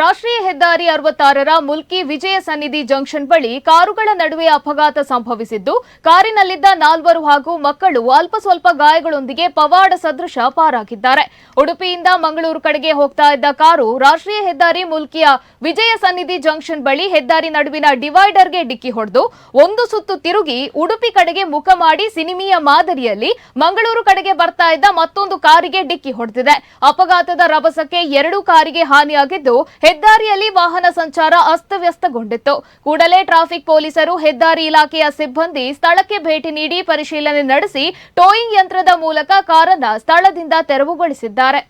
ರಾಷ್ಟ್ರೀಯ ಹೆದ್ದಾರಿ ಅರವತ್ತಾರರ ಮುಲ್ಕಿ ವಿಜಯ ಸನ್ನಿಧಿ ಜಂಕ್ಷನ್ ಬಳಿ ಕಾರುಗಳ ನಡುವೆ ಅಪಘಾತ ಸಂಭವಿಸಿದ್ದು, ಕಾರಿನಲ್ಲಿದ್ದ ನಾಲ್ವರು ಹಾಗೂ ಮಕ್ಕಳು ಅಲ್ಪ ಸ್ವಲ್ಪ ಗಾಯಗಳೊಂದಿಗೆ ಪವಾಡ ಸದೃಶ ಪಾರಾಗಿದ್ದಾರೆ. ಉಡುಪಿಯಿಂದ ಮಂಗಳೂರು ಕಡೆಗೆ ಹೋಗ್ತಾ ಇದ್ದ ಕಾರು ರಾಷ್ಟ್ರೀಯ ಹೆದ್ದಾರಿ ಮುಲ್ಕಿಯ ವಿಜಯ ಸನ್ನಿಧಿ ಜಂಕ್ಷನ್ ಬಳಿ ಹೆದ್ದಾರಿ ನಡುವಿನ ಡಿವೈಡರ್ಗೆ ಡಿಕ್ಕಿ ಹೊಡೆದು, ಒಂದು ಸುತ್ತು ತಿರುಗಿ ಉಡುಪಿ ಕಡೆಗೆ ಮುಖ ಮಾಡಿ ಸಿನಿಮೀಯ ಮಾದರಿಯಲ್ಲಿ ಮಂಗಳೂರು ಕಡೆಗೆ ಬರ್ತಾ ಇದ್ದ ಮತ್ತೊಂದು ಕಾರಿಗೆ ಡಿಕ್ಕಿ ಹೊಡೆದಿದೆ. ಅಪಘಾತದ ರಭಸಕ್ಕೆ ಎರಡೂ ಕಾರಿಗೆ ಹಾನಿಯಾಗಿದ್ದು ಹೆದ್ದಾರಿಯಲ್ಲಿ ವಾಹನ ಸಂಚಾರ ಅಸ್ತವ್ಯಸ್ತಗೊಂಡಿತ್ತು. ಕೂಡಲೇ ಟ್ರಾಫಿಕ್ ಪೊಲೀಸರು ಹೆದ್ದಾರಿ ಇಲಾಖೆಯ ಸಿಬ್ಬಂದಿ ಸ್ಥಳಕ್ಕೆ ಭೇಟಿ ನೀಡಿ ಪರಿಶೀಲನೆ ನಡೆಸಿ ಟೋಯಿಂಗ್ ಯಂತ್ರದ ಮೂಲಕ ಕಾರನ್ನ ಸ್ಥಳದಿಂದ ತೆರವುಗೊಳಿಸಿದ್ದಾರೆ.